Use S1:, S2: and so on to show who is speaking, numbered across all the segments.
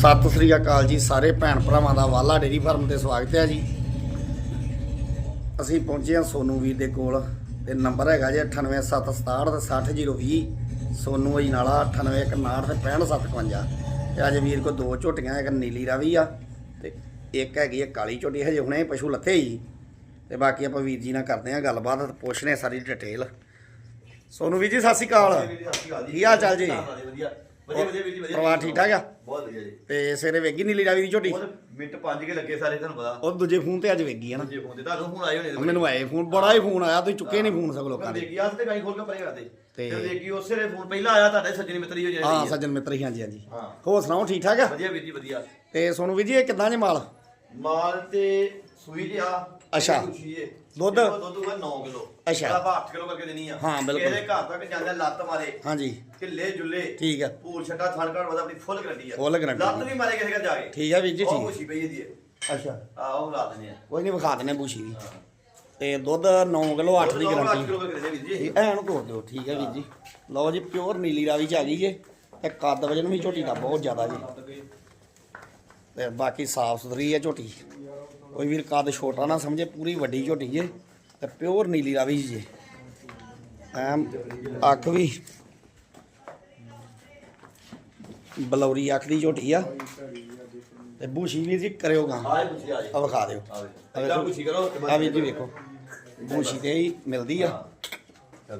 S1: ਸਤਿ ਸ੍ਰੀ ਅਕਾਲ ਜੀ ਸਾਰੇ ਭੈਣ ਭਰਾਵਾਂ ਦਾ ਵਾਲਾ ਡੇਰੀ ਫਾਰਮ ਤੇ ਸਵਾਗਤ ਹੈ ਜੀ। ਅਸੀਂ ਪਹੁੰਚੇ ਹਾਂ ਸੋਨੂ ਵੀਰ ਦੇ ਕੋਲ। ਤੇ ਨੰਬਰ ਹੈਗਾ ਜੀ 9876676020 ਸੋਨੂ ਅਜਨਾਲਾ 9859 ਤੇ 6557 ਤੇ ਅੱਜ ਵੀਰ ਕੋ ਦੋ ਝੋਟੀਆਂ ਇੱਕ ਨੀਲੀ ਰਾਵੀ ਆ ਤੇ ਇੱਕ ਹੈਗੀ ਹੈ ਕਾਲੀ ਝੋਟੀ ਹਜੇ ਹੁਣੇ ਪਸ਼ੂ ਲੱਥੇ ਹੀ ਤੇ ਬਾਕੀ ਆਪਾਂ ਵੀਰ ਜੀ ਨਾਲ ਕਰਦੇ ਹਾਂ ਗੱਲਬਾਤ ਪੁੱਛਨੇ ਸਾਰੀ ਡਿਟੇਲ। ਸੋਨੂ ਵੀਰ ਜੀ ਸਤਿ ਸ੍ਰੀ ਅਕਾਲ। ਕੀ ਹਾਲ ਚਾਲ ਜੀ?
S2: ਵਧੀਆ। ਵਧੀਆ ਵਧੀਆ ਵੀਰ ਜੀ ਵਧੀਆ।
S1: ਪਰਿਵਾਰ ਠੀਕ ਠਾਕ ਆ?
S2: ਬਹੁਤ ਵਧੀਆ ਜੀ।
S1: ਤੇ ਸਵੇਰੇ ਵੇਗੀ ਨੀਲੀ ਰਾਵੀ ਦੀ ਝੋਟੀ?
S2: ਉਹ ਮਿੰਟ ਪੰਜ ਕੇ ਲੱਗੇ ਸਾਰੇ ਤੁਹਾਨੂੰ ਪਤਾ।
S1: ਉਹ ਦੂਜੇ ਫੋਨ ਤੇ ਅੱਜ ਵੇਗੀ ਆ ਨਾ।
S2: ਜੇ ਫੋਨ ਤੇ। ਤੁਹਾਨੂੰ ਹੁਣ ਆਏ ਹੋਣੇ।
S1: ਮੈਨੂੰ ਆਏ ਫੋਨ ਬੜਾ ਹੀ ਫੋਨ ਆਇਆ ਤੁਸੀਂ ਚੁੱਕੇ ਨਹੀਂ ਫੋਨ ਸਭ ਲੋਕਾਂ ਦੇ।
S2: ਦੇਖੀ ਆਸ ਤੇ ਗਾਈ ਖੋਲ ਕੇ ਪਰੇ ਕਰਦੇ।
S1: ਤੇ-
S2: ਦੇਖੀ ਉਸੇ ਦੇ ਫੋਨ ਪਹਿਲਾਂ ਆਇਆ ਤੁਹਾਡੇ ਸੱਜਣੀ ਮਿੱਤਰੀ ਹੋ
S1: ਹਾਂ
S2: ਜਿਹੜੇ
S1: ਸੱਜਣ ਮਿੱਤਰ ਹੀ ਹਾਂਜੀ ਹਾਂਜੀ।
S2: ਹਾਂ।
S1: ਹੋਰ ਸੁਣਾਓ ਠੀਕ ਠਾਕ ਆ?
S2: ਵਧੀਆ ਵੀਰ ਜੀ ਵਧੀਆ।
S1: ਤੇ ਸੋਨੂੰ ਵੀਰ ਜੀ ਇਹ ਕਿੱਦਾਂ ਜੇ ਮਾਲ?
S2: ਮਾਲ ਤੇ ਸੂਈ ਜਿਆ
S1: ਅੱਛਾ। ਦੁੱਧ?
S2: ਦੁੱਧ ਹੋਗਾ 9 ਕਿਲੋ।
S1: ਅੱਛਾ।
S2: ਆਪਾਂ 8 ਕਿਲੋ ਕਰਕੇ ਦੇਣੀ ਆ।
S1: ਹਾਂ, ਬਿਲਕੁਲ।
S2: ਇਹਦੇ ਘਰ ਤੱਕ ਜਾਂਦੇ ਲੱਤ ਮਾਰੇ।
S1: ਹਾਂਜੀ।
S2: ਢਿੱਲੇ ਜੁੱਲੇ।
S1: ਠੀਕ ਆ।
S2: ਪੂਰ ਛੱਟਾ ਥਣ ਘੜ ਵਦਾ ਆਪਣੀ ਫੁੱਲ ਗਰੰਟੀ ਆ।
S1: Full guarantee।
S2: ਲੱਤ ਵੀ ਮਾਰੇ ਕਿਸੇ ਘਰ ਜਾ ਕੇ।
S1: ਠੀਕ ਆ ਵੀਰ ਜੀ
S2: ਉਹ
S1: ਠੀਕ
S2: ਖੁਸ਼ੀ ਪਈ ਇਹਦੀ।
S1: ਅੱਛਾ।
S2: ਆ ਉਹ ਲਾ ਦਿੰਦੇ ਆ।
S1: ਕੋਈ ਨਹੀਂ ਵਿਖਾ ਦਿੰਨੇ ਬੂਸ਼ੀ ਵੀ। ਤੇ ਦੁੱਧ 9 ਕਿਲੋ 8 ਦੀ
S2: ਅੱਠ
S1: ਗਾਰੰਟੀ।
S2: ਕਿਲੋ ਕਰਕੇ ਦਿੰਦੇ ਵੀਰ ਜੀ।
S1: ਐਨ ਤੋੜ ਦਿਓ ਠੀਕ ਹੈ ਵੀਰ ਜੀ। ਲਓ ਜੀ ਪਿਓਰ ਨੀਲੀ ਰਾਵੀ ਚ ਆ ਗਈ ਜੇ ਤੇ ਕੱਦ ਵਜਨ ਵੀ ਝੋਟੀ ਦਾ ਬਹੁਤ ਜ਼ਿਆਦਾ ਜੀ। ਤੇ ਬਾਕੀ ਸਾਫ਼ ਸੁਥਰੀ ਹੈ ਝੋਟੀ। ਕੋਈ ਵੀਰ ਕੱਦ ਛੋਟਾ ਨਾ ਸਮਝੇ ਪੂਰੀ ਵੱਡੀ ਝੋਟੀ ਜੇ ਤੇ ਪਿਓਰ ਨੀਲੀ ਰਾਵੀ ਜੇ ਐਮ ਅੱਖ ਵੀ ਬਲੌਰੀ ਅੱਖ ਦੀ ਝੋਟੀ ਆ। ਤੇ ਬੂਸ਼ੀ ਵੀਰ ਜੀ ਕਰਿਓ ਗਾ
S2: ਆ
S1: ਆ ਵਿਖਾ ਦਿਓ।
S2: ਅੱਲਾ ਪੁੱਛੀ ਕਰੋ
S1: ਆ ਵੀਰ ਜੀ ਵੇਖੋ। ਬੂਸ਼ੀ ਤੇ ਹੀ ਮਿਲਦੀ ਆ।
S2: ਆ।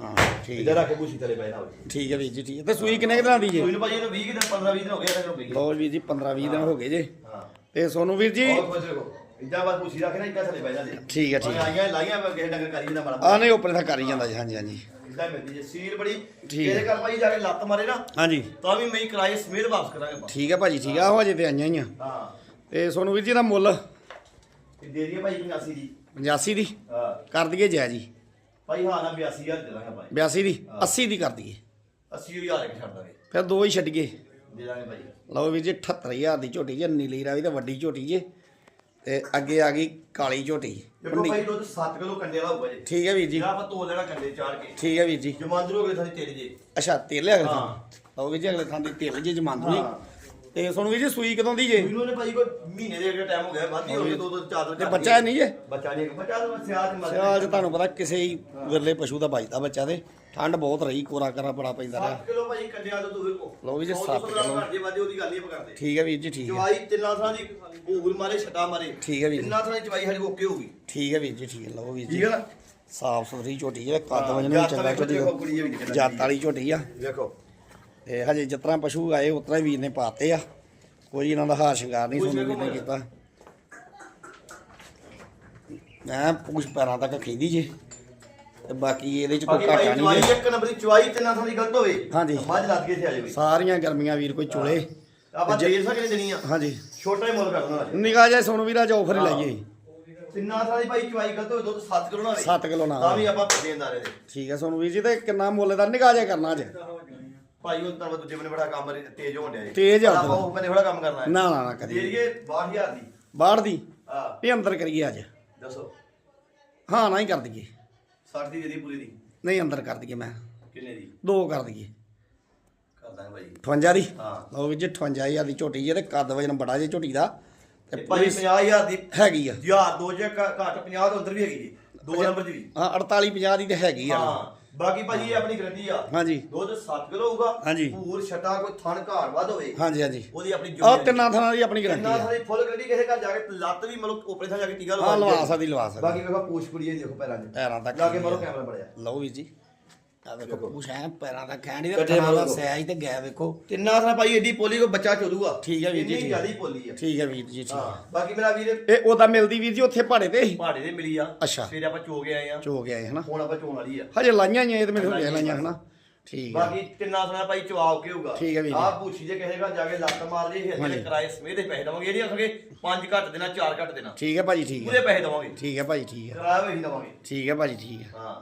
S1: ਹਾਂ ਠੀਕ। ਹੈ
S2: ਆ ਕੇ ਪੁੱਛੀ ਤਲੇ ਹੋਵੇ
S1: ਠੀਕ ਹੈ ਵੀਰ ਜੀ ਠੀਕ ਹੈ ਤੇ ਸੂਈ ਕਿੰਨੇ ਦਿਨਾਂ ਦੀ ਜੇ?
S2: ਕੋਈ ਨੂੰ ਭਾਜੀ ਇਹਨੂੰ 20 ਦਿਨ 15 20 ਦਿਨ ਹੋ ਗਏ ਇਹਨੂੰ
S1: ਲਓ ਵੀਰ ਜੀ 15 20 ਦਿਨ ਹੋ ਗਏ ਜੇ।
S2: ਹਾਂ।
S1: ਤੇ ਸੋਨੂੰ ਵੀਰ ਜੀ
S2: ਬਹੁਤ ਖੁਸ਼ ਰਹੋ। ਇੱਦਾਂ ਬਾਅਦ ਪੁੱਛੀ ਰੱਖੇ ਨਾ ਇੱਦਾਂ ਥਲੇ ਪੈ ਜਾਂਦੇ।
S1: ਠੀਕ ਹੈ ਠੀਕ ਹੈ।
S2: ਆਈਆਂ ਲਾਈਆਂ ਮੈਂ ਕਿਸੇ ਡੰਗਰ ਕਰੀ ਜਾਂਦਾ
S1: ਆ
S2: ਮਾੜਾ
S1: ਨਹੀਂ ਉੱਪਰ ਤਾਂ ਕਰ ਹੀ ਜਾਂਦਾ ਜੀ ਹਾਂਜੀ ਹਾਂਜੀ।
S2: ਇੱਦਾਂ ਮਿਲਦੀ ਜੇ। ਸੀਲ ਬੜੀ। ਇਹਦੇ ਘਰ ਭਾਈ ਜਾ ਕੇ ਲੱਤ ਮਾਰੇ ਨਾ
S1: ਹਾਂਜੀ।
S2: ਤਾਂ ਵੀ ਮੈਂ ਕਿਰਾਏ ਸਮੇਤ ਵਾਪਸ ਕਰਾਂਗੇ ਆਪਾਂ।
S1: ਠੀਕ ਹੈ ਭਾਜੀ ਠੀਕ ਆ ਉਹ ਅਜੇ ਤੇ ਆਈਆਂ ਹੀ ਆ।
S2: ਹਾਂ।
S1: ਤੇ ਸੋਨੂੰ ਵੀਰ ਜੀ ਦਾ ਮੁੱਲ?
S2: ਤੇ ਦੇ ਦਈਏ ਭਾਈ 85 ਦੀ।
S1: 85 ਦੀ?
S2: ਹਾਂ।
S1: ਕਰ ਦਈਏ ਜੈ ਜੀ
S2: ਭਾਈ ਹਾਂ ਨਾ 82000 ਦੇ ਦਾਂਗੇ ਭਾਈ
S1: 82 ਦੀ? 80 ਦੀ ਕਰ ਦਈਏ।
S2: 80000 ਕੇ ਛੱਡ ਦਾਂਗੇ।
S1: ਫਿਰ ਦੋ ਹੀ ਛੱਡੀਏ
S2: ਦੇ ਦਾਂਗੇ ਭਾਈ
S1: ਲਓ ਵੀਰ ਜੀ 78000 ਦੀ ਝੋਟੀ ਜੇ ਨੀਲੀ ਰਾਵੀ ਤਾਂ ਵੱਡੀ ਝੋਟੀ ਜੇ। ਤੇ ਅੱਗੇ ਆ ਗਈ ਕਾਲੀ ਝੋਟੀ।
S2: ਦੇਖੋ ਭਾਈ ਦੁੱਧ 7 ਕਿਲੋ ਕੰਡੇ ਵਾਲਾ ਹੋਊਗਾ ਜੀ।
S1: ਠੀਕ ਹੈ ਵੀਰ ਜੀ।
S2: ਜਿਹੜਾ ਆਪਾਂ ਤੋਲ ਲੈਣਾ ਕੰਡੇ ਚਾੜ ਕੇ।
S1: ਠੀਕ ਹੈ ਵੀਰ ਜੀ।
S2: ਜਮਾਂਦਰੂ ਸਾਡੀ ਤੇਰੀ ਜੀ।
S1: ਅੱਛਾ ਤੇਲ ਅਗਲੇ
S2: ਹਾਂ।
S1: ਥਾਂ ਲਓ ਵੀਰ ਜੀ ਅਗਲੇ ਥਾਂ ਦੀ ਤੇਲ ਜੇ ਜਮਾਂਦਰੀ। ਤੇ ਸੋਨੂੰ ਵੀਰ ਜੀ ਸੂਈ ਕਦੋਂ ਦੀ ਜੇ?
S2: ਇਹਨੂੰ ਨੇ ਭਾਈ ਕੋਈ ਮਹੀਨੇ ਦੇ ਅੱਗੇ ਟਾਈਮ ਹੋ ਗਿਆ ਵੱਧ ਹੀ ਹੋ ਗਏ ਦੋ ਦੋ ਚਾਰ ਦਿਨ
S1: ਤੇ ਬੱਚਾ ਨਹੀਂ ਜੇ?
S2: ਬੱਚਾ ਨਹੀਂ ਬੱਚਾ ਤਾਂ ਸਿਆਲ ਚ ਮਰ
S1: ਸਿਆਲ 'ਚ ਤੁਹਾਨੂੰ ਪਤਾ ਕਿਸੇ ਹੀ ਵਿਰਲੇ ਪਸ਼ੂ ਦਾ ਬਚਦਾ ਬੱਚਾ ਤੇ। ਠੰਡ ਬਹੁਤ ਰਹੀ ਕੋਰਾ ਕਰਾ ਬੜਾ ਪੈਂਦਾ ਰਿਹਾ।
S2: 7 ਕਿਲੋ ਭਾਈ ਕੰਡਿਆਂ ਤੋਂ ਦੂਰ ਕੋ
S1: ਲਓ ਵੀ ਜੀ ਸੱਤ ਕਿਲੋ।
S2: ਘੱਟੇ ਵਾਦੇ ਉਹਦੀ ਗੱਲ ਹੀ ਆਪਾਂ ਕਰਦੇ
S1: ਠੀਕ ਹੈ ਵੀਰ ਜੀ ਠੀਕ ਹੈ।
S2: ਚਵਾਈ ਤਿੰਨਾਂ ਥਾਂ ਦੀ ਭੂਰ ਮਾਰੇ ਛਟਾ ਮਾਰੇ।
S1: ਠੀਕ ਹੈ ਵੀਰ ਜੀ।
S2: ਤਿੰਨਾਂ ਥਾਂ ਦੀ ਚਵਾਈ ਸਾਡੀ ਓਕੇ ਹੋਊਗੀ
S1: ਠੀਕ ਹੈ ਵੀਰ ਜੀ ਠੀਕ ਹੈ। ਲਓ ਵੀਰ ਜੀ।
S2: ਠੀਕ ਹੈ ਨਾ?
S1: ਸਾਫ਼ ਸੁਥਰੀ ਝੋਟੀ ਹੈ ਕੱਦ
S2: ਹਾਂ,
S1: ਵਜਨ ਵੀ ਚੰਗਾ ਝੋਟੀ
S2: ਕਿੰਨਾ
S1: ਜੱਤ ਵਾਲੀ ਝੋਟੀ ਆ।
S2: ਵੇਖੋ।
S1: ਤੇ ਹਜੇ ਜਿਤਨਾ ਪਸ਼ੂ ਆਏ ਉਤਰਾ ਹੀ ਵੀਰ ਨੇ ਪਾਤੇ ਆ। ਕੋਈ ਇਹਨਾਂ ਦਾ ਹਾਰ ਸ਼ਿੰਗਾਰ ਨਹੀਂ ਸੋਨੂੰ ਵੀਰ ਨੇ ਕੀਤਾ। ਮੈਂ ਪੁੱਛ ਪੈਰਾਂ ਤੱਕ ਖੀਦੀ ਜੇ। ਤੇ ਬਾਕੀ ਇਹਦੇ ਚ ਕੋਈ
S2: ਬਾਕੀ
S1: ਘਾਟਾ
S2: ਚਵਾਈ
S1: ਨਹੀਂ ਜੇ
S2: ਇੱਕ ਨੰਬਰ ਦੀ ਚਵਾਈ ਤਿੰਨਾਂ ਥਾਂ ਦੀ ਗਲਤ ਹੋਵੇ
S1: ਹਾਂਜੀ।
S2: ਮੱਝ ਲੱਗ ਕੇ ਇੱਥੇ ਆ ਜਾਵੇ
S1: ਸਾਰੀਆਂ ਗਰਮੀਆਂ ਵੀਰ ਕੋਈ ਚੁਲੇ।
S2: ਆਪਾਂ ਦੇ ਸਕਦੇ ਦੇਣੀ ਆ
S1: ਹਾਂਜੀ।
S2: ਛੋਟਾ ਹੀ ਮੁੱਲ ਕਰਨਾ ਅੱਜ।
S1: ਨਿਗਾਹ ਜੇ ਵੀਰਾ ਜੋ ਆਫਰ ਹੀ ਲਾਈਏ।
S2: ਤਿੰਨਾਂ ਥਾਂ ਦੀ ਭਾਈ ਚਵਾਈ ਗਲਤ ਹੋਵੇ ਦੁੱਧ 7 ਕਿਲੋ ਨਾ ਹੋਵੇ।
S1: 7 ਕਿਲੋ ਨਾ
S2: ਤਾਂ ਵੀ ਆਪਾਂ ਦੇਣਦਾਰੇ ਦੇ।
S1: ਠੀਕ ਹੈ ਸੋਨੂੰ ਵੀਰ ਜੀ ਤੇ ਕਿੰਨਾ ਮੁੱਲ ਦਾ ਨਿਗਾਹ ਜਿਹਾ ਕਰਨਾ ਅੱਜ।
S2: ਭਾਈ ਉਹ ਤਾਂ ਦੂਜੇ ਬੰਨੇ ਬੜਾ ਕੰਮ ਤੇਜ਼ ਹੋਣ ਡਿਆ ਜੀ।
S1: ਤੇਜ਼ ਆ
S2: ਪਰ ਆਪਾਂ ਉਹ ਬੰਨੇ ਬੜਾ ਕੰਮ ਕਰਨਾ ਹੈ।
S1: ਨਾ ਨਾ ਨਾ
S2: ਦੇ
S1: ਕਰੀਏ
S2: ਦਈਏ 62000 ਦੀ।
S1: ਬਾਹਰ ਦੀ?
S2: ਹਾਂ।
S1: ਇਹ ਅੰਦਰ ਕਰੀਏ ਅੱਜ।
S2: ਦੱਸੋ।
S1: ਹਾਂ ਨਾ ਹੀ ਕਰ ਦਈਏ।
S2: 60 ਦੀ ਦੇ ਦੀ ਪੂਰੀ ਦੀ?
S1: ਨਹੀਂ ਅੰਦਰ ਕਰ ਦਈਏ ਮੈਂ।
S2: ਕਿੰਨੇ ਦੀ?
S1: ਦੋ ਕਰ ਦਈਏ।
S2: ਕਰ ਦਾਂਗੇ ਭਾਈ
S1: 58 ਦੀ?
S2: ਹਾਂ।
S1: ਲਓ ਜੀ 58000 ਦੀ ਝੋਟੀ ਜੇ ਤੇ ਕੱਦ ਵਜਨ ਬੜਾ ਜੇ ਝੋਟੀ ਦਾ। ਤੇ
S2: ਭਾਈ
S1: ਪੂਰੀ
S2: 50000 ਦੀ
S1: ਹੈਗੀ ਆ।
S2: ਯਾਰ ਦੋ ਜੇ ਘੱਟ 50 ਤੋਂ ਅੰਦਰ ਵੀ ਹੈਗੀ ਜੀ। ਦੋ ਨੰਬਰ ਦੀ ਵੀ।
S1: ਹਾਂ 48 50 ਦੀ ਤੇ ਹੈਗੀ ਆ।
S2: ਹਾਂ। ਬਾਕੀ ਭਾਜੀ ਇਹ ਆਪਣੀ ਗਰੰਟੀ ਆ।
S1: ਹਾਂਜੀ।
S2: ਦੁੱਧ 7 ਕਿਲੋ ਹੋਊਗਾ।
S1: ਹਾਂਜੀ।
S2: ਪੂਰ ਛਟਾ ਕੋਈ ਥਣ ਘਾੜ ਵੱਧ ਹੋਵੇ।
S1: ਹਾਂਜੀ ਹਾਂਜੀ।
S2: ਉਹਦੀ ਆਪਣੀ
S1: ਆ।
S2: ਜ਼ਿੰਮੇਵਾਰੀ।
S1: ਤਿੰਨਾਂ ਥਾਂ ਦੀ ਆਪਣੀ ਗਰੰਟੀ
S2: ਤਿੰਨਾਂ
S1: ਆ।
S2: ਸਾਡੀ ਫੁੱਲ ਗਰੰਟੀ ਕਿਸੇ ਘਰ ਜਾ ਕੇ ਲੱਤ ਵੀ ਮਤਲਬ ਉਪਰੇ ਥਾਂ ਜਾ ਕੇ ਟੀਕਾ ਲਵਾ
S1: ਲਵਾ ਸਕਦੀ ਲਵਾ ਸਕਦੀ।
S2: ਬਾਕੀ ਵੇਖੋ ਪੂਛ ਕੁੜੀ ਇਹ ਦੇਖੋ ਪੈਰਾਂ 'ਚ।
S1: ਪੈਰਾਂ ਤੱਕ
S2: ਲਾ ਕੇ ਮਾਰੋ ਕੈਮਰਾ ਬੜਿਆ।
S1: ਲਓ ਵੀ ਜੀ। ਆ ਵੇਖੋ ਪੂਛ ਐ ਪੈਰਾਂ ਦਾ ਖੈਂਡੀ ਤੇ
S2: ਕੱਟੇ
S1: ਦਾ
S2: ਮਾਰੋ।
S1: ਸੈਜ ਤੇ ਗੈ ਵੇਖੋ।
S2: ਤਿੰਨਾਂ ਥਾਂ ਭਾਈ ਏਡੀ ਪੋਲੀ ਕੋ ਬੱਚਾ ਚੋਦੂਗਾ।
S1: ਠੀਕ ਹੈ ਵੀਰ ਜੀ,
S2: ਇੰਨੀ
S1: ਠੀਕ।
S2: ਜ਼ਿਆਦੀ ਪੋਲੀ ਆ।
S1: ਠੀਕ ਹੈ ਵੀਰ ਜੀ ਠੀਕ
S2: ਹਾਂ ਬਾਕੀ ਮੇਰਾ ਵੀਰ
S1: ਇਹ ਉਹਦਾ ਮਿਲਦੀ ਵੀਰ ਜੀ ਉੱਥੇ ਪਹਾੜੇ ਤੇ ਹੀ।
S2: ਪਹਾੜੇ ਦੇ ਮਿਲੀ ਆ।
S1: ਅੱਛਾ।
S2: ਫਿਰ ਆਪਾਂ ਚੋ ਕੇ ਆਏ ਆ।
S1: ਚੋ ਗਿਆ ਹਨਾ?
S2: ਹੁਣ ਆਪਾਂ ਚੋਣ ਵਾਲੀ ਆ।
S1: ਹਜੇ ਲਾਈਆਂ ਹੀ ਆ, ਇਹ ਤੇ ਮੈਨੂੰ ਦੇਖ ਲਾਈਆਂ ਹਨਾ? ਠੀਕ ਆ।
S2: ਬਾਕੀ ਤਿੰਨਾਂ ਥਾਂ ਭਾਈ ਚਵਾਓ ਕੇ ਹੋਊਗਾ।
S1: ਠੀਕ ਹੈ ਵੀਰ ਜੀ।
S2: ਆਹ ਪੂਛੀ ਜੇ ਕਿਸੇ ਘਰ ਜਾ ਕੇ ਲੱਤ ਮਾਰ ਜੇ ਫਿਰ
S1: ਹਾਂਜੀ।
S2: ਜਿਹੜੇ ਕਿਰਾਏ ਸਮੇਤ ਦੇ ਪੈਸੇ ਦਵਾਂਗੇ। ਜਿਹੜੀ ਆਖਾਂਗੇ ਪੰਜ ਘੱਟ ਦੇਣਾ ਚਾਰ ਘੱਟ ਦੇਣਾ।
S1: ਠੀਕ ਹੈ ਭਾਜੀ ਠੀਕ
S2: ਪੂਰੇ
S1: ਹੈ
S2: ਪੈਸੇ ਦਵਾਂਗੇ।
S1: ਠੀਕ ਹੈ ਭਾਜੀ ਠੀਕ ਹੈ
S2: ਕਿਰਾਇਆ ਵੀ ਅਸੀਂ ਦਵਾਂਗੇ।
S1: ਠੀਕ ਹੈ ਭਾਜੀ ਠੀਕ ਹੈ
S2: ਹਾਂ।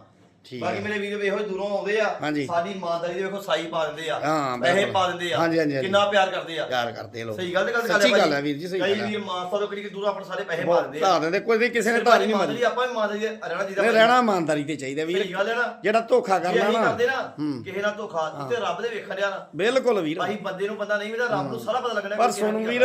S1: ਠੀਕ
S2: ਬਾਕੀ
S1: ਹੈ।
S2: ਮੇਰੇ ਵੀਰ ਵੇਖੋ ਦੂਰੋਂ ਆਉਂਦੇ ਆ
S1: ਹਾਂਜੀ।
S2: ਸਾਡੀ ਇਮਾਨਦਾਰੀ ਦੇ ਵੇਖੋ ਸਾਈ ਪਾ ਦਿੰਦੇ ਆ
S1: ਹਾਂ,
S2: ਪੈਸੇ। ਪਾ ਦਿੰਦੇ ਆ
S1: ਹਾਂਜੀ, ਹਾਂਜੀ, ਹਾਂਜੀ।
S2: ਕਿੰਨਾ ਪਿਆਰ ਕਰਦੇ ਆ।
S1: ਪਿਆਰ ਕਰਦੇ ਲੋਕ।
S2: ਸਹੀ ਗੱਲ ਤੇ ਗੱਲ
S1: ਸੱਚੀ
S2: ਭਾਈ।
S1: ਗੱਲ ਹੈ ਵੀਰ ਜੀ ਸਹੀ
S2: ਕਈ
S1: ਗੱਲ ਹੈ
S2: ਵੀਰ ਮਾਨਸਾ ਤੋਂ ਕਿਹੜੀ ਦੂਰ ਆਪਣੇ ਸਾਰੇ ਪੈਸੇ ਪਾ ਦਿੰਦੇ ਆ।
S1: ਧਾਰ ਦਿੰਦੇ ਕੋਈ ਵੀ ਕਿਸੇ ਨੇ ਧਾਰ ਨਹੀਂ
S2: ਇਮਾਨਦਾਰੀ
S1: ਮਾਰੀ
S2: ਆਪਾਂ ਇਮਾਨਦਾਰੀ ਰਹਿਣਾ ਚਾਹੀਦਾ
S1: ਨਹੀਂ ਰਹਿਣਾ ਇਮਾਨਦਾਰੀ ਤੇ ਚਾਹੀਦਾ ਵੀਰ।
S2: ਸਹੀ ਗੱਲ ਹੈ ਨਾ।
S1: ਜਿਹੜਾ ਧੋਖਾ
S2: ਜੇ
S1: ਕਰਨਾ
S2: ਅਸੀਂ
S1: ਨਾ।
S2: ਕਰਦੇ ਨਾ
S1: ਹੂੰ।
S2: ਕਿਸੇ ਨਾਲ ਧੋਖਾ ਤੇ ਰੱਬ ਦੇ ਵੇਖਣ ਡਿਆ ਨਾ।
S1: ਬਿਲਕੁਲ ਵੀਰ।
S2: ਅਸੀਂ ਬੰਦੇ ਨੂੰ ਪਤਾ ਨਹੀਂ ਵੀ ਰੱਬ ਨੂੰ ਸਾਰਾ ਪਤਾ ਲੱਗਣਾ
S1: ਪਰ
S2: ਕਿ ਕਿਹੜਾ
S1: ਸੋਨੂੰ
S2: ਕੀ
S1: ਵੀਰ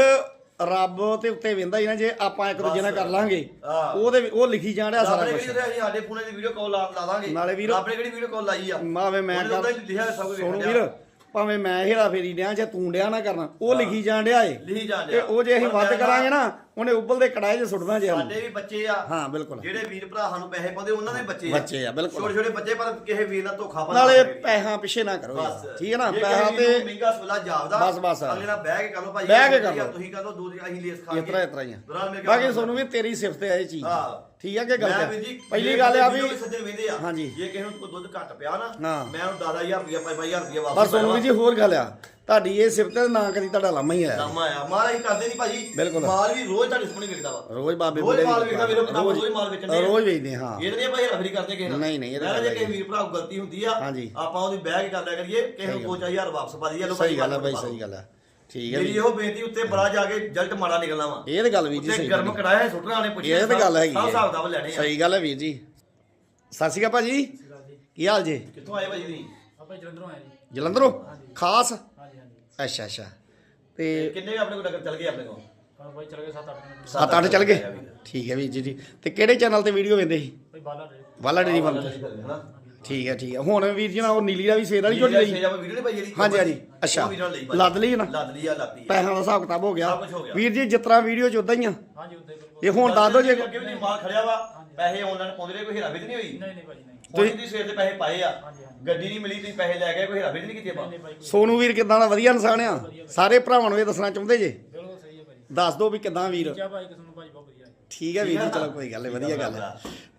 S1: ਰੱਬ ਤੇ ਉੱਤੇ ਵਿੰਦਾ ਹੀ ਨਾ ਜੇ ਆਪਾਂ ਇੱਕ ਦੂਜੇ ਨਾਲ ਕਰ ਲਾਂਗੇ
S2: ਹਾਂ।
S1: ਉਹਦੇ ਉਹ ਲਿਖੀ ਜਾਣ ਡਿਆ ਸਾਰਾ ਕੁਝ
S2: ਕਿਹੜੀ ਅਸੀਂ ਸਾਡੇ ਫੋਨੇ ਦੀ ਵੀਡੀਓ ਕਾਲ ਲਾ ਲਾ ਦਾਂਗੇ।
S1: ਨਾਲੇ ਵੀਰ-
S2: ਨੇ ਕਿਹੜੀ ਵੀਡੀਓ ਕਾਲ ਲਾਈ ਆ?
S1: ਮਾਵੇ ਮੈਂ
S2: ਉਹਦੇ ਉੱਤੇ
S1: ਕਰ
S2: ਲਿਖਿਆ ਸਭ ਕੁਝ
S1: ਸੋਨੂੰ
S2: ਵੇਖਣ
S1: ਵੀਰ। ਭਾਵੇਂ ਮੈਂ ਹੇਰਾ ਫੇਰੀ ਡਿਆ ਜਾਂ ਤੂੰ ਡਿਆ ਨਾ ਕਰਨਾ ਉਹ ਲਿਖੀ ਜਾਣ ਡਿਆ ਏ
S2: ਲਿਖੀ ਜਾਣ
S1: ਤੇ
S2: ਡਿਆ।
S1: ਉਹ ਜੇ ਅਸੀਂ ਵੱਧ ਕਰਾਂਗੇ ਨਾ ਉਹਨੇ ਉੱਬਲਦੇ ਕੜਾਏ 'ਚ ਸੁੱਟਣਾ ਜੇ ਸਾਨੂੰ
S2: ਸਾਡੇ ਵੀ ਬੱਚੇ ਆ
S1: ਹਾਂ ਬਿਲਕੁਲ
S2: ਜਿਹੜੇ ਵੀਰ ਭਰਾ ਸਾਨੂੰ ਪੈਸੇ ਪਾਉਂਦੇ ਉਹਨਾਂ ਦੇ ਬੱਚੇ
S1: ਬੱਚੇ ਆ, ਬਿਲਕੁਲ।
S2: ਛੋਟੇ ਛੋਟੇ ਬੱਚੇ ਪਰ ਕਿਸੇ ਵੀਰ ਨਾਲ ਧੋਖਾ ਪਾ
S1: ਨਾਲੇ ਪੈਸਾ ਪਿੱਛੇ ਨਾ ਕਰੋ ਯਾਰ, ਠੀਕ ਹੈ ਨਾ ਪੈਸਾ ਤੇ
S2: ਮਹਿੰਗਾ ਸੋਲਾ ਜਾਪਦਾ
S1: ਬਸ, ਬਸ।
S2: ਅਗਲੇ ਨਾਲ ਬਹਿ ਕੇ ਕਰ ਭਾਈ
S1: ਬਹਿ ਕੇ ਕਰ ਲਓ।
S2: ਤੁਸੀਂ ਕਰ ਲਓ ਦੂਜੀ ਅਸੀਂ ਲੇਸ ਖਾ
S1: ਇਤਰਾ ਇਤਰਾ ਹੀ ਆ
S2: ਦੌਰਾਨ ਮਿਲ ਕੇ
S1: ਬਾਕੀ ਸੋਨੂੰ ਵੀ ਤੇਰੀ ਸਿਫਤ ਹੈ ਇਹ ਚੀਜ਼ ਦੀ।
S2: ਹਾਂ।
S1: ਠੀਕ ਹੈ ਕਿ ਗੱਲ
S2: ਮੈਂ
S1: ਹੈ?
S2: ਵੀ ਜੀ
S1: ਪਹਿਲੀ ਗੱਲ ਆ ਵੀ
S2: ਸੱਜਣ ਵੇਂਦੇ ਆ
S1: ਹਾਂਜੀ।
S2: ਜੇ ਕਿਸੇ ਨੂੰ ਕੋਈ ਦੁੱਧ ਘੱਟ ਪਿਆ ਨਾ
S1: ਹਾਂ।
S2: ਮੈਂ ਉਹਨੂੰ 10000 ਰੁਪਇਆ 5000 ਰੁਪਇਆ ਵਾਪਸ
S1: ਪਰ ਸੋਨੂੰ ਵੀ ਜੀ ਹੋਰ ਗੱਲ ਆ ਤੁਹਾਡੀ ਇਹ ਸਿਫਤ ਹੈ ਨਾ ਕਦੀ ਤੁਹਾਡਾ ਲਾਮਾ ਹੀ ਆਇਆ
S2: ਨਾਮਾ ਆ ਮਾਲ ਅਸੀਂ ਕਰਦੇ ਨਹੀਂ ਭਾਜੀ
S1: ਬਿਲਕੁਲ।
S2: ਮਾਲ ਵੀ ਰੋਜ਼ ਤੁਹਾਡੇ ਸਾਹਮਣੇ ਵਿਕਦਾ ਵਾ
S1: ਰੋਜ਼ ਬਾਬੇ
S2: ਰੋਜ਼ ਮਾਲ ਵੀਰੋ
S1: ਦੁਕਾਨ।
S2: ਰੋਜ਼ ਮਾਲ ਵੇਚਣ ਦੇ
S1: ਰੋਜ਼ ਵੇਚਦੇ ਹਾਂ
S2: ਇਹ ਤਾਂ ਨਹੀਂ ਭਾਈ ਰਫਰੀ ਕਰਦੇ ਕਿਸੇ ਨਾਲ
S1: ਨਹੀਂ, ਨਹੀਂ, ਇਹ ਤਾਂ
S2: ਮੈਂ ਕਿਹਾ
S1: ਗੱਲ
S2: ਜੇ ਕਿਸੇ
S1: ਹੈ।
S2: ਵੀਰ ਭਰਾ ਕੋਲ ਗਲਤੀ ਹੁੰਦੀ ਆ
S1: ਹਾਂਜੀ।
S2: ਆਪਾਂ ਉਹਦੀ ਬਹਿ ਕੇ ਕਰ ਲਿਆ ਕਰੀਏ ਕਿਸੇ ਨੂੰ 5000 ਵਾਪਸ ਪਾ ਦਈਏ ਲੋ
S1: ਸਹੀ ਗੱਲ ਹੈ ਬਾਈ ਸਹੀ ਗੱਲ ਹੈ ਠੀਕ ਹੈ
S2: ਮੇਰੀ ਇਹੋ ਬੇਨਤੀ ਉੱਤੇ ਬੜਾ ਜਾ ਕੇ ਜਲਟ ਮਾੜਾ ਨਿਕਲਣਾ ਵਾ।
S1: ਇਹ ਤਾਂ ਗੱਲ ਵੀਰ ਜੀ
S2: ਉੱਤੇ
S1: ਸਹੀ
S2: ਗਰਮ
S1: ਗੱਲ ਹੈ।
S2: ਕੜਾਇਆ ਸੁੱਟਣਾ ਉਹਨੇ ਪੁੱਛਿਆ
S1: ਇਹ ਤਾਂ ਗੱਲ ਹੈਗੀ
S2: ਸਭ
S1: ਹੈ।
S2: ਹਿਸਾਬ ਦਾ ਲੈਣੇ ਆ।
S1: ਸਹੀ ਗੱਲ ਹੈ ਵੀਰ ਜੀ। ਸਤਿ ਸ਼੍ਰੀ ਅਕਾਲ ਭਾਜੀ। ਕੀ ਹਾਲ ਜੀ?
S2: ਕਿੱਥੋਂ ਆਏ ਭਾਜੀ ਤੁਸੀਂ?
S3: ਆਪਾਂ ਜਲੰਧਰੋਂ ਆਏ ਜੀ।
S1: ਜਲੰਧਰੋਂ? ਖਾਸ?
S3: ਹਾਂਜੀ ਹਾਂਜੀ।
S1: ਅੱਛਾ ਅੱਛਾ।
S2: ਤੇ ਕਿੰਨੇ ਆਪਣੇ ਕੋਲ ਨਗਰ ਚੱਲ ਗਏ ਆਪਣੇ ਕੋਲ?
S3: ਹਾਂ ਬਾਈ ਚਲੇ ਗਏ 7-8 ਮਿੰਟ
S1: ਸੱਤ ਅੱਠ ਚੱਲ ਗਏ? ਠੀਕ ਹੈ ਵੀਰ ਜੀ ਜੀ। ਤੇ ਕਿਹੜੇ ਚੈਨਲ ਤੇ ਵੀਡੀਓ ਵੇਂਦੇ ਸੀ?
S3: ਬਈ ਬਾਲਾ ਰੇ
S1: ਵਾਲਾ ਡੇਰੀ ਤੇ
S2: ਹਨਾ?
S1: ਠੀਕ ਹੈ ਠੀਕ ਹੈ। ਹੁਣ ਵੀਰ ਜੀ ਨਾਲ ਉਹ ਨੀਲੀ ਦਾ ਵੀ ਸੇਰ ਵਾਲੀ ਝੋਟੀ ਲਈ।
S2: ਸੇਜ ਆਪਾਂ ਵੀਡੀਓ ਨਹੀਂ ਪਾਈ ਜਿਹੜੀ
S1: ਹਾਂਜੀ ਹਾਂਜੀ। ਅੱਛਾ। ਲੱਦ ਲਈ ਨਾ?
S2: ਲੱਦ ਲਈ ਆ ਲੱਦੀ ਆ।
S1: ਪੈਸਿਆਂ ਦਾ ਹਿਸਾਬ ਕਿਤਾਬ ਹੋ ਗਿਆ।
S2: ਸਭ ਕੁਛ ਹੋ ਗਿਆ।
S1: ਵੀਰ ਜੀ ਜਿਸ ਤਰ੍ਹਾਂ ਵੀਡੀਓ ਚ ਉਦਾਂ ਹੀ ਆ।
S3: ਹਾਂਜੀ ਉੱਤੇ ਬਿਲਕੁਲ।
S1: ਇਹ ਹੁਣ ਦੱਸ ਦਿਓ ਜੇ
S2: ਅੱਗੇ ਵੀ ਤੁਸੀਂ ਮਾਲ ਖੜਿਆ ਵਾ। ਪੈਸੇ ਆਨਲਾਈਨ ਪਾਉਂਦੇ ਰਹੇ ਕੋਈ ਹੀਰਾ ਵੀ ਨਹੀਂ ਹੋਈ?
S3: ਨਹੀਂ ਨਹੀਂ ਭਾਜੀ ਨਹੀਂ।
S2: ਤੁਸੀਂ ਤੁਸੀਂ ਸਵੇਰ ਦੇ ਪੈਸੇ ਪਾਏ ਆ। ਗੱਡੀ ਨਹੀਂ ਮਿਲੀ ਤੁਸੀਂ ਪੈਸੇ ਲੈ ਗਏ ਕੋਈ ਹੀਰਾ ਵੀ ਨਹੀਂ ਕੀਤੀ ਆਪਾਂ?
S3: ਨਹੀਂ ਭਾਈ ਕੋਈ-
S1: ਸੋਨੂ ਵੀਰ ਕਿਦਾਂ ਦਾ? ਵਧੀਆ ਇਨਸਾਨ ਆ। ਸਾਰੇ ਭਰਾਵਾਂ ਨੂੰ ਇਹ ਦੱਸਣਾ ਚਾਹੁੰਦੇ ਜੇ।
S3: ਬਿਲਕੁਲ ਸਹੀ ਹੈ ਭਾਜੀ।
S1: ਦੱਸ ਦਿਓ ਵੀ ਕਿਦਾਂ ਵੀਰ।
S3: ਕਿਆ ਭਾਈ ਕਿਸ ਨੂੰ ਭਾਜੀ ਬਹੁਤ ਵਧੀਆ। ਹੈ
S1: ਠੀਕ ਹੈ ਵੀਰ ਜੀ ਚਲੋ ਕੋਈ ਗੱਲ ਨਹੀਂ ਵਧੀਆ ਗੱਲ ਹੈ।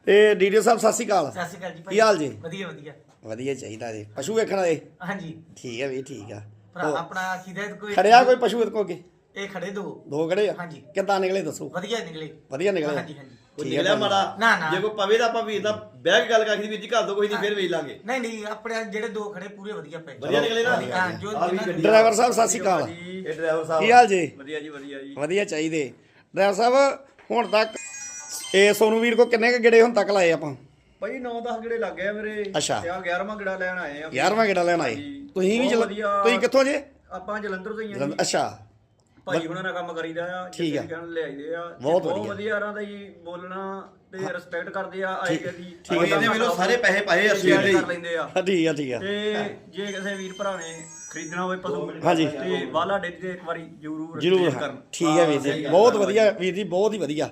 S1: ਤੇ ਡੀਡੀਓ ਸਾਹਿਬ ਸਤਿ ਸ਼੍ਰੀ ਅਕਾਲ।
S4: ਸਤਿ ਸ਼੍ਰੀ ਅਕਾਲ ਜੀ
S1: ਕੀ ਹਾਲ ਜੀ?
S4: ਵਧੀਆ ਵਧੀਆ।
S1: ਵਧੀਆ ਚਾਹੀਦਾ ਜੀ। ਪਸ਼ੂ ਵੇਖਣਾ ਏ
S4: ਹਾਂਜੀ।
S1: ਠੀਕ ਹੈ ਵੀ ਠੀਕ ਆ।
S4: ਭਰਾ ਆਪਣਾ ਕਿਹਦਾ ਕੋਈ?
S1: ਖੜਿਆ ਕੋਈ ਪਸ਼ੂ ਇਹਦੇ ਕੋ ਅੱਗੇ?
S4: ਇਹ ਖੜੇ ਦੋ।
S1: ਦੋ ਖੜੇ ਆ?
S4: ਹਾਂਜੀ।
S1: ਕਿੱਦਾਂ ਨਿਕਲੇ ਦੱਸੋ?
S4: ਵਧੀਆ ਨਿਕਲੇ।
S1: ਵਧੀਆ ਨਿਕਲੇ
S4: ਹਾਂਜੀ ਹਾਂਜੀ।
S2: ਕੋਈ ਨਿਕਲਿਆ। ਮਾੜਾ?
S4: ਨਾ, ਨਾ।
S2: ਜੇ ਕੋਈ ਪਵੇ ਤਾਂ ਆਪਾਂ ਵੀਰ ਦਾ ਬਹਿ ਕੇ ਗੱਲ ਕਰੀ ਵੀਰ ਜੀ ਘਰ ਤੋਂ ਕੋਈ ਨਹੀਂ ਫੇਰ ਵੇਚ ਲਾਂਗੇ।
S4: ਨਹੀਂ ਨਹੀਂ ਆਪਣੇ ਜਿਹੜੇ ਦੋ ਖੜੇ ਪੂਰੇ ਵਧੀਆ ਪਏ।
S2: ਵਧੀਆ ਨਿਕਲੇ ਨਾ?
S4: ਹਾਂ ਜੋ
S1: ਡਰਾਈਵਰ ਸਾਹਿਬ ਸਤਿ ਸ਼੍ਰੀ ਅਕਾਲ।
S2: ਇਹ ਡਰਾਈਵਰ ਸਾਹਿਬ।
S1: ਕੀ ਹਾਲ ਜੀ?
S2: ਵਧੀਆ ਜੀ ਵਧੀਆ ਜੀ।
S1: ਵਧੀਆ ਚਾਹੀਦੇ। ਡਰਾਈਵਰ ਸਾਹਿਬ ਹੁਣ ਤੱਕ ਇਹ ਸੋਨੂ ਵੀਰ ਕੋ ਕਿੰਨੇ ਕ ਗੇੜੇ ਹੁਣ ਤੱਕ ਲਾਏ ਆਪਾਂ
S5: ਭਾਈ 9-10 ਗੇੜੇ ਲੱਗ ਗਏ ਆ ਮੇਰੇ
S1: ਅੱਛਾ।
S5: ਤੇ ਆ 11ਵਾਂ ਗੇੜਾ ਲੈਣ ਆਏ ਆ
S1: 11ਵਾਂ ਗੇੜਾ ਲੈਣ ਆਏ
S5: ਹਾਂਜੀ।
S1: ਤੁਸੀਂ ਵੀ
S5: ਬਹੁਤ
S1: ਜਲ-
S5: ਵਧੀਆ।
S1: ਤੁਸੀਂ ਕਿੱਥੋਂ ਜੇ
S5: ਆਪਾਂ ਜਲੰਧਰ ਤੋਂ ਹੀ ਆ ਜੀ।
S1: ਅੱਛਾ
S5: ਭਾਈ ਹੁਣਾਂ ਨਾਲ ਕੰਮ ਕਰੀਦਾ ਆ
S1: ਠੀਕ ਆ।
S5: ਕਹਿਣ ਲੈ ਆਈਦੇ ਆ ਤੇ
S1: ਬਹੁਤ ਵਧੀਆ।
S5: ਵਧੀਆ ਰਾਂ ਦਾ ਜੀ ਬੋਲਣਾ ਤੇ ਰਿਸਪੈਕਟ ਕਰਦੇ ਆ ਆਏ ਕਦੀ
S1: ਠੀਕ
S2: ਹੈ। ਇਹਦੇ ਵੱਲੋਂ ਸਾਰੇ ਪੈਸੇ ਪਾਏ ਆ ਸਵੇਰ ਦੇ ਹੀ।
S5: ਕਰ ਲੈਂਦੇ ਆ
S1: ਹਾਂ, ਠੀਕ ਆ ਠੀਕ ਆ
S5: ਤੇ ਜੇ ਕਿਸੇ ਵੀਰ ਭਰਾ ਨੇ ਖਰੀਦਣਾ ਹੋਵੇ ਪਸ਼ੂ
S1: ਹਾਂਜੀ।
S5: ਤੇ ਵਾਲਾ ਡੇਰੀ ਤੇ ਇੱਕ ਵਾਰੀ ਜ਼ਰੂਰ
S1: ਜਰੂਰ
S5: visit ਕਰਨ
S1: ਠੀਕ ਹੈ ਵੀਰ ਜੀ ਬਹੁਤ ਵਧੀਆ ਵੀਰ ਜੀ ਬਹੁਤ ਹੀ ਵਧੀਆ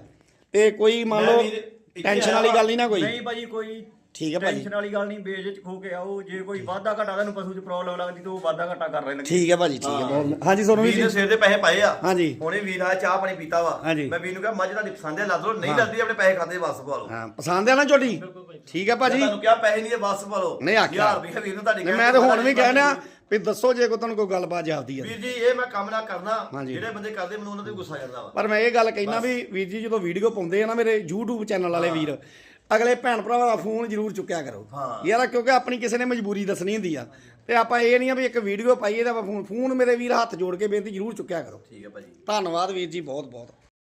S1: ਤੇ ਕੋਈ ਮੰਨ
S2: ਮੈਂ
S1: ਲਓ
S2: ਇੱਥੇ
S1: ਟੈਨਸ਼ਨ ਵਾਲੀ ਗੱਲ ਨਹੀਂ ਨਾ ਕੋਈ?
S5: ਨਹੀਂ ਭਾਜੀ ਕੋਈ
S1: ਠੀਕ ਹੈ ਭਾਜੀ।
S5: ਟੈਨਸ਼ਨ ਵਾਲੀ ਗੱਲ ਨਹੀਂ ਬੇਜਿਚ ਖੋ ਕੇ ਆਓ। ਜੇ ਕੋਈ ਵਾਧਾ ਘਟਾ ਤੁਹਾਨੂੰ ਪਸ਼ੂ 'ਚ ਪ੍ਰੋਬਲਮ ਲੱਗਦੀ ਤਾਂ ਉਹ ਵਾਧਾ ਘਟਾ ਕਰ ਲੈਣਗੇ
S1: ਠੀਕ ਹੈ ਭਾਜੀ ਠੀਕ ਹੈ। ਬਹੁਤ ਹਾਂਜੀ ਸੋਨੂ ਵੀਰ
S2: ਵੀਰ ਨੇ ਸਵੇਰ ਦੇ ਪੈਸੇ ਪਾਏ ਆ।
S1: ਹਾਂਜੀ।
S2: ਹੁਣੇ ਵੀਰ ਆ ਚਾਹ ਪਾਣੀ ਪੀਤਾ ਵਾ।
S1: ਹਾਂਜੀ।
S2: ਮੈਂ ਵੀਰ ਨੂੰ ਕਿਹਾ ਮੱਝ ਤੁਹਾਡੀ ਪਸੰਦ ਹੈ ਲੱਦ ਲਓ ਨਹੀਂ ਲੱਦੀ ਆਪਣੇ ਪੈਸੇ ਖਾਤੇ ਵਾਪਸ ਪਾ ਲਓ।
S1: ਹਾਂ ਪਸੰਦ ਆ ਨਾ ਝੋਟੀ ਠੀਕ ਹੈ
S2: ਮੈਂ
S1: ਭਾਜੀ।
S2: ਤੁਹਾਨੂੰ ਕਿਹਾ ਪੈਸੇ ਨਹੀਂ ਤੇ ਵਾਪਸ ਪਾ ਲਓ।
S1: ਨਹੀਂ ਆਖਿਆ।
S2: 1000 ਰੁਪਏ ਵੀਰ ਨੂੰ ਤੁਹਾਡੀ
S1: ਨਹੀਂ ਮੈਂ ਤਾਂ ਹੁਣ ਵੀ ਕਹਿਣਾ ਵੀ ਦੱਸੋ ਜੇ ਕੋਈ ਤੁਹਾਨੂੰ ਕੋਈ ਗੱਲਬਾਤ ਜਾਪਦੀ ਹੈ
S2: ਵੀਰ ਜੀ ਇਹ ਮੈਂ ਕੰਮ ਨਾ ਕਰਨਾ
S1: ਹਾਂਜੀ।
S2: ਜਿਹੜੇ ਬੰਦੇ ਕਰਦੇ ਮੈਨੂੰ ਉਹਨਾਂ ਤੇ ਗੁੱਸਾ ਜਾਂਦਾ ਵਾ।
S1: ਪਰ ਮੈਂ ਇਹ ਗੱਲ ਕਹਿਣਾ ਵੀ ਵੀਰ ਜੀ ਜਦੋਂ ਵੀਡੀਓ ਪਾਉਂਦੇ ਆ ਨਾ ਮੇਰੇ YouTube ਚੈਨਲ ਵਾਲੇ ਵੀਰ ਅਗਲੇ ਭੈਣ ਭਰਾਵਾਂ ਦਾ ਫੋਨ ਜ਼ਰੂਰ ਚੁੱਕਿਆ ਕਰੋ।
S2: ਹਾਂ।
S1: ਯਾਰ ਕਿਉਂਕਿ ਆਪਣੀ ਕਿਸੇ ਨੇ ਮਜਬੂਰੀ ਦੱਸਣੀ ਹੁੰਦੀ ਆ। ਤੇ ਆਪਾਂ ਇਹ ਨਹੀਂ ਆ ਵੀ ਇੱਕ ਵੀਡੀਓ ਪਾਈਏ ਤਾਂ ਆਪਾਂ ਫੋਨ ਫੋਨ ਮੇਰੇ ਵੀਰ ਹੱਥ ਜੋੜ ਕੇ ਬੇਨਤੀ ਜ਼ਰੂਰ ਚੁੱਕਿਆ ਕਰੋ।
S2: ਠੀਕ ਹੈ ਭਾਜੀ।
S1: ਧੰਨਵਾਦ ਵੀਰ ਜੀ ਬਹੁਤ ਬਹੁਤ